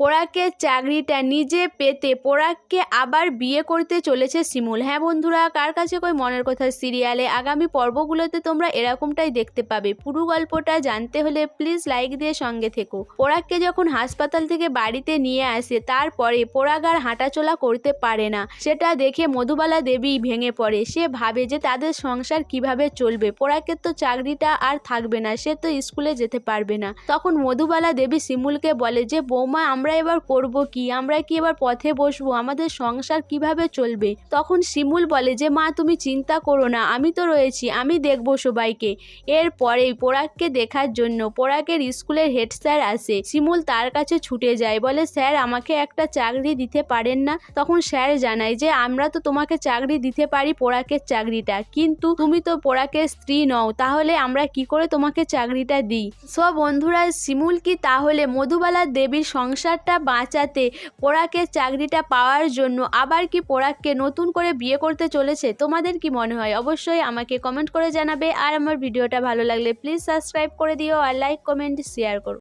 পোড়াকের চাকরিটা নিজে পেতে পোড়াককে আবার বিয়ে করতে চলেছে শিমুল। হ্যাঁ বন্ধুরা, কার কাছে কই মনের কথা সিরিয়ালে? আগামী পর্বগুলোতে তোমরা এরকমটাই দেখতে পাবে। পুরো গল্পটা জানতে হলে প্লিজ লাইক দিয়ে সঙ্গে থেকো। পোড়াককে যখন হাসপাতাল থেকে বাড়িতে নিয়ে আসে, তারপরে পোড়াক আর হাঁটাচলা করতে পারে না। সেটা দেখে মধুবালা দেবী ভেঙে পড়ে। সে ভাবে যে তাদের সংসার কীভাবে চলবে। পোড়াকের তো চাকরিটা আর থাকবে না, সে তো স্কুলে যেতে পারবে না। তখন মধুবালা দেবী শিমুলকে বলে যে, বৌমা, আমরা এবার করব কি? আমরা কি এবার পথে বসবো? আমাদের সংসার কীভাবে চলবে? তখন শিমুল বলে যে, মা, তুমি চিন্তা করো না, আমি তো রয়েছি, আমি দেখব সবাইকে। এর পরেই পোড়াককে দেখার জন্য পোড়াকের স্কুলের হেড স্যার আসে। শিমুল তার কাছে ছুটে যায়, বলে, স্যার, আমাকে একটা চাকরি দিতে পারেন না? তখন স্যার জানায় যে, আমরা তো তোমাকে চাকরি দিতে পারি পোড়াকের চাকরিটা, কিন্তু তুমি তো পোড়াকের স্ত্রী নও, তাহলে আমরা কি করে তোমাকে চাকরিটা দিই? সব বন্ধুরা, শিমুল কি তাহলে মধুবালা দেবীর সংসারটা বাঁচাতে পোড়াকের চাকরিটা পাওয়ার জন্য আবার কি পোড়াককে নতুন করে বিয়ে করতে চলেছে? তোমাদের কি মনে হয়? অবশ্যই আমাকে কমেন্ট করে জানাবে। আর আমার ভিডিওটা ভালো লাগলে প্লিজ সাবস্ক্রাইব করে দিও আর লাইক কমেন্ট শেয়ার করো।